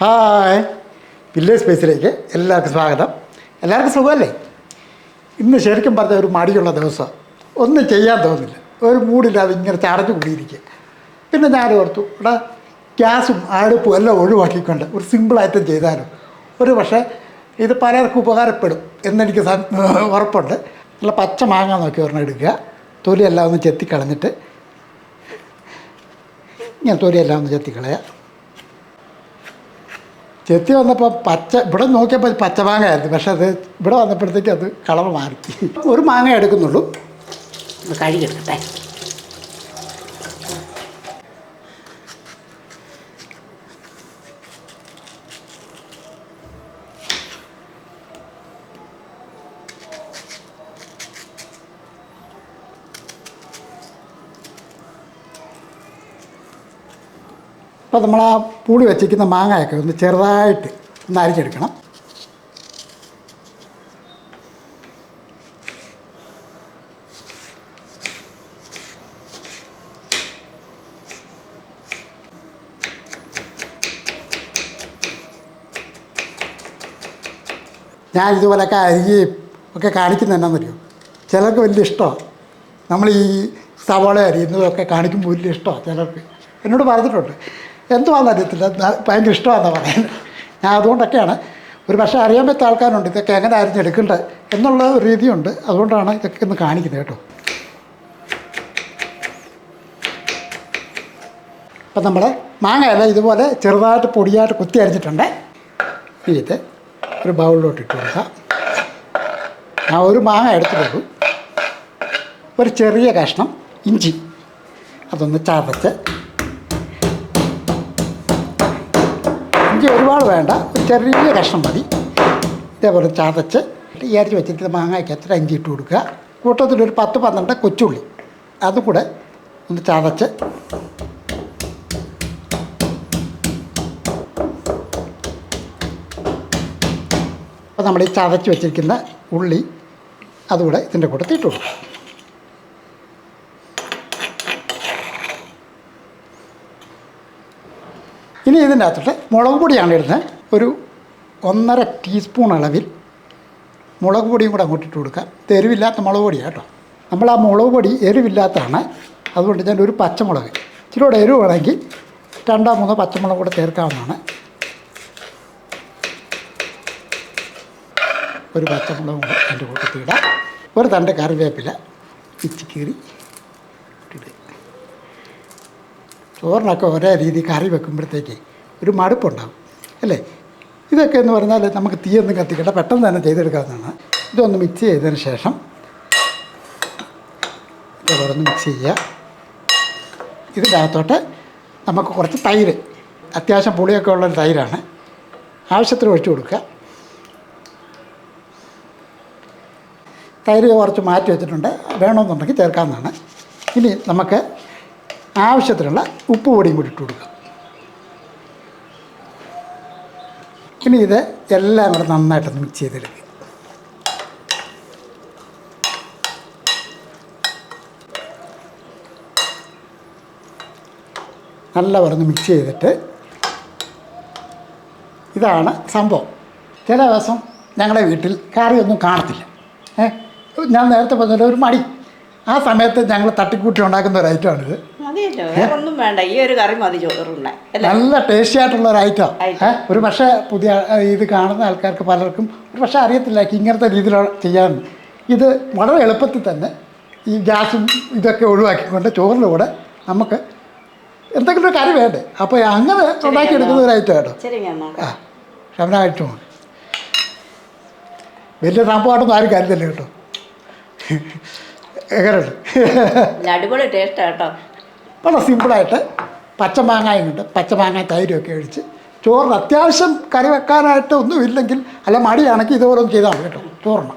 Hi. Village സ്പേസിലേക്ക് എല്ലാവർക്കും സ്വാഗതം. എല്ലാവർക്കും സുഖമല്ലേ? ഇന്ന് ശരിക്കും പറഞ്ഞ ഒരു മടിയുള്ള ദിവസം. ഒന്നും ചെയ്യാൻ തോന്നില്ല. ഒരു മൂടില്ലാതെ ഇങ്ങനെ ചടഞ്ഞു കൂടിയിരിക്കുക. പിന്നെ ഞാൻ ഓർത്തു ഇവിടെ ഗ്യാസും അടുപ്പും എല്ലാം ഒഴിവാക്കിക്കൊണ്ട് ഒരു സിമ്പിളായിട്ടും ചെയ്താലും? ഒരു പക്ഷേ ഇത് പലർക്കും ഉപകാരപ്പെടും എന്നെനിക്ക് ഉറപ്പുണ്ട്. നല്ല പച്ച മാങ്ങ നോക്കി ഒരെണ്ണം എടുക്കുക. തൊലിയെല്ലാം ഒന്ന് ചെത്തിക്കളഞ്ഞിട്ട്. ഇങ്ങനെ തൊലിയെല്ലാം ഒന്ന് ചെത്തിക്കളയുക. ചെത്തി വന്നപ്പോൾ പച്ച ഇവിടെ നോക്കിയപ്പോൾ പച്ച മാങ്ങയായിരുന്നു പക്ഷെ അത് ഇവിടെ വന്നപ്പോഴത്തേക്ക് അത് കളർ മാറി. ഒരു മാങ്ങ എടുക്കുന്നുള്ളൂ. കഴുകി കഴുകിയെടുക്കട്ടെ അപ്പോൾ നമ്മൾ ആ പൂളി വെച്ചിരിക്കുന്ന മാങ്ങയൊക്കെ ഒന്ന് ചെറുതായിട്ട് ഒന്ന് അരിച്ചെടുക്കണം ഞാൻ ഇതുപോലൊക്കെ അരിയുകയും ഒക്കെ കാണിക്കുന്നത് എന്നാണെന്നറിയോ ചിലർക്ക് വലിയ ഇഷ്ടമാണ് നമ്മൾ ഈ സവാള അരിയുന്നതൊക്കെ കാണിക്കുമ്പോൾ വലിയ ഇഷ്ടമാണ് ചിലർക്ക്. എന്നോട് പറഞ്ഞിട്ടുണ്ട്. എന്തുവാണെന്ന് അറിയത്തില്ല. ഭയങ്കര ഇഷ്ടമാണെന്നാണ് പറയുന്നത്. ഞാൻ അതുകൊണ്ടൊക്കെയാണ്. ഒരു പക്ഷേ അറിയാൻ പറ്റാത്ത ആൾക്കാരുണ്ട്. ഇതൊക്കെ എങ്ങനെ അരിഞ്ഞെടുക്കേണ്ടത് എന്നുള്ള ഒരു രീതിയുണ്ട്. അതുകൊണ്ടാണ് ഇതൊക്കെ ഒന്ന് കാണിക്കുന്നത് കേട്ടോ. അപ്പം നമ്മൾ മാങ്ങയല്ല ഇതുപോലെ ചെറുതായിട്ട് പൊടിയായിട്ട് കുത്തി അരിഞ്ഞിട്ടുണ്ട്. ഇത് ഒരു ബൗളിലോട്ട് ഇട്ട് കൊടുക്കാം. ഞാൻ ഒരു മാങ്ങ എടുത്തിട്ടുള്ളൂ ഒരു ചെറിയ കഷ്ണം ഇഞ്ചി. അതൊന്ന് ചതച്ച് ഇഞ്ചി ഒരുപാട് വേണ്ട. ചെറിയ കഷ്ണം മതി. ഇതേപോലെ ചതച്ച് ഈ വെച്ചിട്ട് മാങ്ങയ്ക്ക് എത്ര ഇഞ്ചി ഇട്ട് കൊടുക്കുക? കൂട്ടത്തിൽ ഒരു പത്ത് പന്ത്രണ്ട് കൊച്ചുള്ളി. അതും കൂടെ ഒന്ന് ചതച്ച് അപ്പോൾ നമ്മൾ ഈ ചതച്ച് വെച്ചിരിക്കുന്ന ഉള്ളി അതുകൂടെ ഇതിന്റെ കൂട്ടത്തിൽ ഇട്ട് കൊടുക്കും ഇനി ഇതിന്റെ അകത്തോട്ട് മുളക് പൊടിയാണ് ഇടുന്നത്. ഒരു ഒന്നര ടീസ്പൂൺ അളവിൽ മുളക് പൊടിയും കൂടെ അങ്ങോട്ട് ഇട്ട് കൊടുക്കുക ഇത് എരിവില്ലാത്ത മുളക് പൊടിയാണ് കേട്ടോ. നമ്മൾ ആ മുളക് പൊടി എരിവില്ലാത്തതാണ്. അതുകൊണ്ട് ഞാൻ ഒരു പച്ചമുളക് ഇച്ചിരി കൂടെ എരിവ് വേണമെങ്കിൽ രണ്ടോ മൂന്നോ പച്ചമുളക് കൂടെ ചേർക്കാവുന്നതാണ്. ഒരു പച്ചമുളകും കൂടെ അതിന്റെ കൂട്ടത്തിൽ ഇടാം. ഒരു തണ്ട് കറിവേപ്പില ഇച്ചി കീറി ഇട്ടിട്ട് ചോറിനൊക്കെ ഒരേ രീതി കറി വെക്കുമ്പോഴത്തേക്ക് ഒരു മടുപ്പുണ്ടാകും അല്ലേ? ഇതൊക്കെ എന്ന് പറഞ്ഞാൽ നമുക്ക് തീയൊന്നും കത്തിക്കട്ടെ പെട്ടെന്ന് തന്നെ ചെയ്തെടുക്കാവുന്നതാണ്. ഇതൊന്ന് മിക്സ് ചെയ്തതിന് ശേഷം ഇതൊന്ന് മിക്സ് ചെയ്യുക. ഇതിന്റെ അകത്തോട്ട് നമുക്ക് കുറച്ച് തൈര് അത്യാവശ്യം പുളിയൊക്കെ ഉള്ളൊരു തൈരാണ്. ആവശ്യത്തിന് ഒഴിച്ചു കൊടുക്കുക. തൈര് കുറച്ച് മാറ്റി വെച്ചിട്ടുണ്ട്. വേണമെന്നുണ്ടെങ്കിൽ ചേർക്കാവുന്നതാണ്. ഇനി നമുക്ക് ആവശ്യത്തിനുള്ള ഉപ്പ് പൊടിയും കൂടി ഇട്ട് കൊടുക്കുക. ഇനി ഇത് എല്ലാം കൂടെ നന്നായിട്ടൊന്ന് മിക്സ് ചെയ്തെടുക്കുക. നല്ല പറഞ്ഞ് മിക്സ് ചെയ്തിട്ട് ഇതാണ് സംഭവം. ചില ദിവസം ഞങ്ങളുടെ വീട്ടിൽ കറിയൊന്നും കാണത്തില്ല. ഏഹ് ഞാൻ നേരത്തെ പറഞ്ഞ ഒരു മടി. ആ സമയത്ത് ഞങ്ങൾ തട്ടിക്കൂട്ടി ഉണ്ടാക്കുന്ന ഒരു ഐറ്റമാണിത് മതിയല്ലോ ഒന്നും വേണ്ട. ഈ ഒരു കറി മതി ചോറുണ്ണ നല്ല ടേസ്റ്റി ആയിട്ടുള്ള ഒരു ഐറ്റം. ഒരു പക്ഷേ പുതിയ ഇത് കാണുന്ന ആൾക്കാർക്ക് പലർക്കും ഒരു പക്ഷേ അറിയത്തില്ല ഇങ്ങനത്തെ രീതിയിൽ ചെയ്യാൻ. ഇത് വളരെ എളുപ്പത്തിൽ തന്നെ ഈ ഗ്യാസും ഇതൊക്കെ ഒഴിവാക്കിക്കൊണ്ട് ചോറിന്റെ കൂടെ നമുക്ക് എന്തെങ്കിലും ഒരു കറി വേണ്ടേ? അപ്പോൾ അങ്ങനെ ഉണ്ടാക്കിയെടുക്കുന്ന ഒരു ഐറ്റം കേട്ടോ ആ ഞാൻ ഐറ്റമാണ് വലിയ സംഭവമായിട്ടൊന്നും ആരും കരുതല്ലേ കേട്ടോ? എങ്ങനെയുണ്ട്? അടിപൊളി ടേസ്റ്റാ കേട്ടോ. വളരെ സിമ്പിളായിട്ട് പച്ചമാങ്ങായും കൊണ്ട് പച്ചമാങ്ങ തൈരൊക്കെ ഒഴിച്ച് ചോറിന് അത്യാവശ്യം കറി വെക്കാനായിട്ട് ഒന്നും ഇല്ലെങ്കിൽ അല്ല മടിയാണെങ്കിൽ ഇതുപോലെ ഒന്ന് ചെയ്താൽ മതി കേട്ടോ. ചോറിന്.